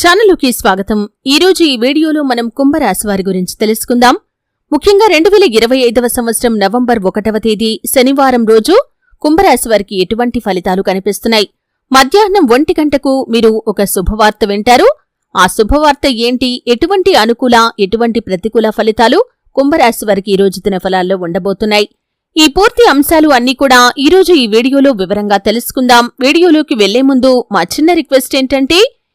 ఛానలుకి స్వాగతం. ఈ రోజు ఈ వీడియోలో మనం కుంభరాశి వారి గురించి తెలుసుకుందాం. ముఖ్యంగా రెండు వేల ఇరవై ఐదవ సంవత్సరం నవంబర్ ఒకటవ తేదీ శనివారం రోజు కుంభరాశి వారికి ఎటువంటి ఫలితాలు కనిపిస్తున్నాయి? మధ్యాహ్నం ఒంటి గంటకు మీరు ఒక శుభవార్త వింటారు. ఆ శుభవార్త ఏంటి? ఎటువంటి అనుకూల ఎటువంటి ప్రతికూల ఫలితాలు కుంభరాశి వారికి ఈ రోజు దినఫలాల్లో ఉండబోతున్నాయి? ఈ పూర్తి అంశాలు అన్నీ కూడా ఈ రోజు ఈ వీడియోలో వివరంగా తెలుసుకుందాం. వీడియోలోకి వెళ్ళే ముందు మా చిన్న రిక్వెస్ట్ ఏంటంటే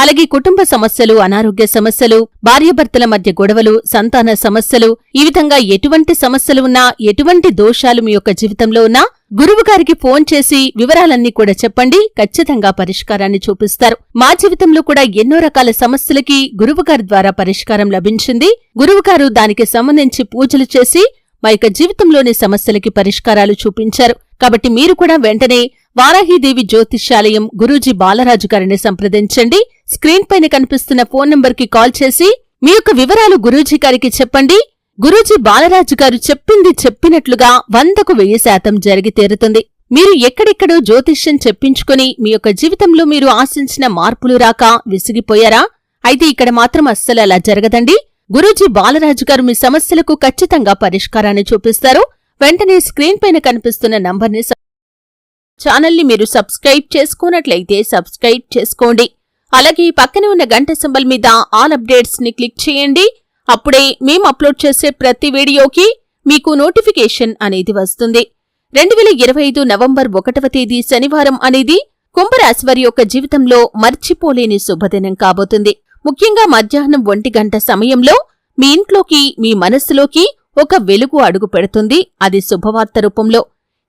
అలాగే కుటుంబ సమస్యలు అనారోగ్య సమస్యలు భార్యాభర్తల మధ్య గొడవలు సంతాన సమస్యలు ఈ విధంగా ఎటువంటి సమస్యలు ఉన్నా ఎటువంటి దోషాలు మీ యొక్క జీవితంలో ఉన్నా గురువు గారికి ఫోన్ చేసి వివరాలన్నీ కూడా చెప్పండి. ఖచ్చితంగా పరిష్కారాన్ని చూపిస్తారు. మా జీవితంలో కూడా ఎన్నో రకాల సమస్యలకి గురువు గారి ద్వారా పరిష్కారం లభించింది. గురువు గారు దానికి సంబంధించి పూజలు చేసి మా యొక్క జీవితంలోని సమస్యలకి పరిష్కారాలు చూపించారు. కాబట్టి మీరు కూడా వెంటనే వారాహీదేవి జ్యోతిష్యాలయం గురూజీ బాలరాజు గారిని సంప్రదించండి. స్క్రీన్ పైన కనిపిస్తున్న ఫోన్ నంబర్కి కాల్ చేసి మీ యొక్క వివరాలు గురూజీ గారికి చెప్పండి. గురూజీ బాలరాజు గారు చెప్పింది చెప్పినట్లుగా వందకు వెయ్యి శాతం జరిగి తీరుతుంది. మీరు ఎక్కడెక్కడో జ్యోతిష్యం చెప్పించుకుని మీ యొక్క జీవితంలో మీరు ఆశించిన మార్పులు రాక విసిగిపోయారా? అయితే ఇక్కడ మాత్రం అస్సలు అలా జరగదండి. గురూజీ బాలరాజు గారు మీ సమస్యలకు ఖచ్చితంగా పరిష్కారాన్ని చూపిస్తారు. వెంటనే స్క్రీన్ పైన కనిపిస్తున్న నంబర్ని ఛానల్ని మీరు సబ్స్క్రైబ్ చేసుకున్నట్లయితే సబ్స్క్రైబ్ చేసుకోండి. అలాగే పక్కనే ఉన్న గంట సింబల్ మీద ఆల్ అప్డేట్స్ని క్లిక్ చేయండి. అప్పుడే మేము అప్లోడ్ చేసే ప్రతి వీడియోకి మీకు నోటిఫికేషన్ అనేది వస్తుంది. రెండు వేల ఇరవై ఐదు నవంబర్ ఒకటవ తేదీ శనివారం అనేది కుంభరాశి వారి యొక్క జీవితంలో మర్చిపోలేని శుభదినం కాబోతుంది. ముఖ్యంగా మధ్యాహ్నం ఒంటి గంట సమయంలో మీ ఇంట్లోకి మీ మనస్సులోకి ఒక వెలుగు అడుగు పెడుతుంది. అది శుభవార్త రూపంలో.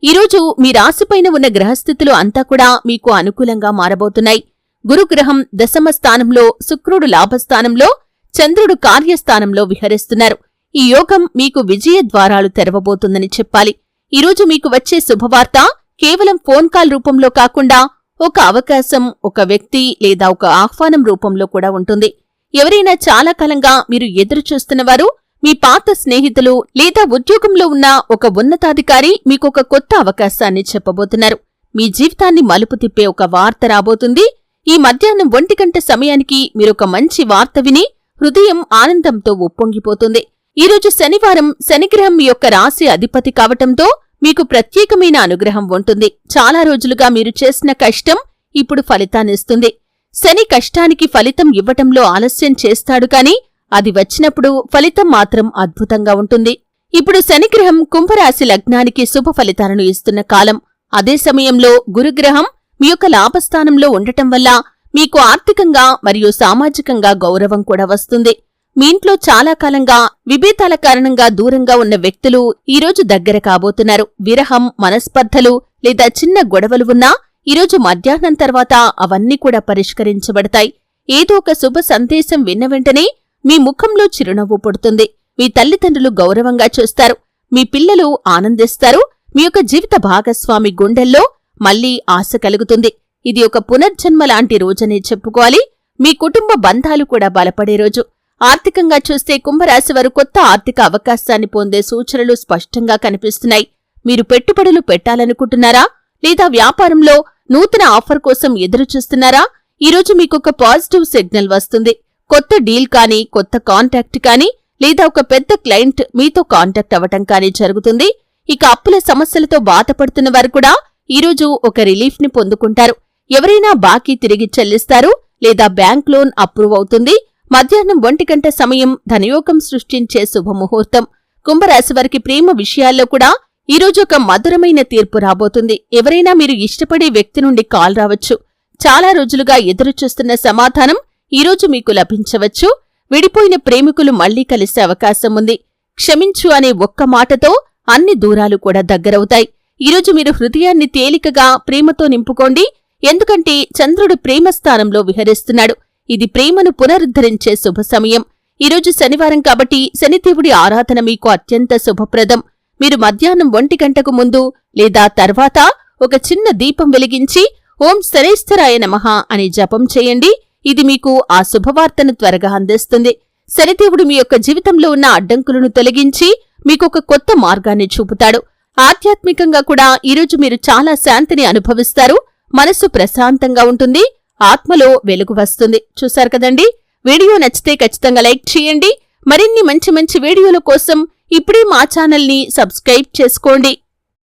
ఈరోజు మీ రాశిపైన ఉన్న గ్రహస్థితులు అంతా కూడా మీకు అనుకూలంగా మారబోతున్నాయి. గురుగ్రహం దశమ స్థానంలో శుక్రుడు లాభస్థానంలో చంద్రుడు కార్యస్థానంలో విహరిస్తున్నారు. ఈ యోగం మీకు విజయ ద్వారాలు తెరవబోతుందని చెప్పాలి. ఈరోజు మీకు వచ్చే శుభవార్త కేవలం ఫోన్ కాల్ రూపంలో కాకుండా ఒక అవకాశం ఒక వ్యక్తి లేదా ఒక ఆహ్వానం రూపంలో కూడా ఉంటుంది. ఎవరైనా చాలా కాలంగా మీరు ఎదురు చూస్తున్నవారు మీ పాత స్నేహితులు లేదా ఉద్యోగంలో ఉన్న ఒక ఉన్నతాధికారి మీకొక కొత్త అవకాశాన్ని చెప్పబోతున్నారు. మీ జీవితాన్ని మలుపు తిప్పే ఒక వార్త రాబోతుంది. ఈ మధ్యాహ్నం ఒంటి గంట సమయానికి మీరొక మంచి వార్త విని హృదయం ఆనందంతో ఉప్పొంగిపోతుంది. ఈరోజు శనివారం శనిగ్రహం యొక్క రాశి అధిపతి కావటంతో మీకు ప్రత్యేకమైన అనుగ్రహం ఉంటుంది. చాలా రోజులుగా మీరు చేసిన కష్టం ఇప్పుడు ఫలితాన్నిస్తుంది శని కష్టానికి ఫలితం ఇవ్వటంలో ఆలస్యం చేస్తాడు కాని అది వచ్చినప్పుడు ఫలితం మాత్రం అద్భుతంగా ఉంటుంది. ఇప్పుడు శనిగ్రహం కుంభరాశి లగ్నానికి శుభ ఫలితాలను ఇస్తున్న కాలం. అదే సమయంలో గురుగ్రహం మీ యొక్క లాభస్థానంలో ఉండటం వల్ల మీకు ఆర్థికంగా మరియు సామాజికంగా గౌరవం కూడా వస్తుంది. మీ ఇంట్లో చాలా కాలంగా విభేదాల కారణంగా దూరంగా ఉన్న వ్యక్తులు ఈరోజు దగ్గర కాబోతున్నారు. విరహం మనస్పర్ధలు లేదా చిన్న గొడవలు ఉన్నా ఈరోజు మధ్యాహ్నం తర్వాత అవన్నీ కూడా పరిష్కరించబడతాయి. ఏదో ఒక శుభ సందేశం విన్న వెంటనే మీ ముఖంలో చిరునవ్వు పుడుతుంది. మీ తల్లిదండ్రులు గౌరవంగా చూస్తారు. మీ పిల్లలు ఆనందిస్తారు. మీ యొక్క జీవిత భాగస్వామి గుండెల్లో మళ్ళీ ఆశ కలుగుతుంది. ఇది ఒక పునర్జన్మ లాంటి రోజనే చెప్పుకోవాలి. మీ కుటుంబ బంధాలు కూడా బలపడే రోజు. ఆర్థికంగా చూస్తే కుంభరాశి వారు కొత్త ఆర్థిక అవకాశాన్ని పొందే సూచనలు స్పష్టంగా కనిపిస్తున్నాయి. మీరు పెట్టుబడులు పెట్టాలనుకుంటున్నారా? లేదా వ్యాపారంలో నూతన ఆఫర్ కోసం ఎదురు చూస్తున్నారా ఈరోజు మీకు ఒక పాజిటివ్ సిగ్నల్ వస్తుంది. కొత్త డీల్ కానీ కొత్త కాంటాక్ట్ కానీ లేదా ఒక పెద్ద క్లయింట్ మీతో కాంటాక్ట్ అవ్వటం కానీ జరుగుతుంది. ఇక అప్పుల సమస్యలతో బాధపడుతున్న వారు కూడా ఈరోజు ఒక రిలీఫ్ని పొందుకుంటారు. ఎవరైనా బాకీ తిరిగి చెల్లిస్తారు లేదా బ్యాంక్ లోన్ అప్రూవ్ అవుతుంది. మధ్యాహ్నం ఒంటి గంట సమయం ధనయోగం సృష్టించే శుభముహూర్తం. కుంభరాశి వారికి ప్రేమ విషయాల్లో కూడా ఈరోజు ఒక మధురమైన తీర్పు రాబోతుంది. ఎవరైనా మీరు ఇష్టపడే వ్యక్తి నుండి కాల్ రావచ్చు. చాలా రోజులుగా ఎదురుచూస్తున్న సమాధానం ఈరోజు మీకు లభించవచ్చు. విడిపోయిన ప్రేమికులు మళ్ళీ కలిసే అవకాశం ఉంది. క్షమించు అనే ఒక్క మాటతో అన్ని దూరాలు కూడా దగ్గరవుతాయి. ఈరోజు మీరు హృదయాన్ని తేలికగా ప్రేమతో నింపుకోండి. ఎందుకంటే చంద్రుడు ప్రేమ స్థానంలో విహరిస్తున్నాడు. ఇది ప్రేమను పునరుద్ధరించే శుభ సమయం. ఈరోజు శనివారం కాబట్టి శనిదేవుడి ఆరాధన మీకు అత్యంత శుభప్రదం. మీరు మధ్యాహ్నం ఒంటి గంటకు ముందు లేదా తర్వాత ఒక చిన్న దీపం వెలిగించి ఓం శనేశ్వరాయ నమః అని జపం చేయండి. ఇది మీకు ఆ శుభవార్తను త్వరగా అందిస్తుంది. శనిదేవుడు మీ యొక్క జీవితంలో ఉన్న అడ్డంకులను తొలగించి మీకొక కొత్త మార్గాన్ని చూపుతాడు. ఆధ్యాత్మికంగా కూడా ఈరోజు మీరు చాలా శాంతిని అనుభవిస్తారు. మనసు ప్రశాంతంగా ఉంటుంది. ఆత్మలో వెలుగు వస్తుంది. చూశారు కదండి? వీడియో నచ్చితే ఖచ్చితంగా లైక్ చేయండి. మరిన్ని మంచి మంచి వీడియోల కోసం ఇప్పుడే మా ఛానల్ని సబ్స్క్రైబ్ చేసుకోండి.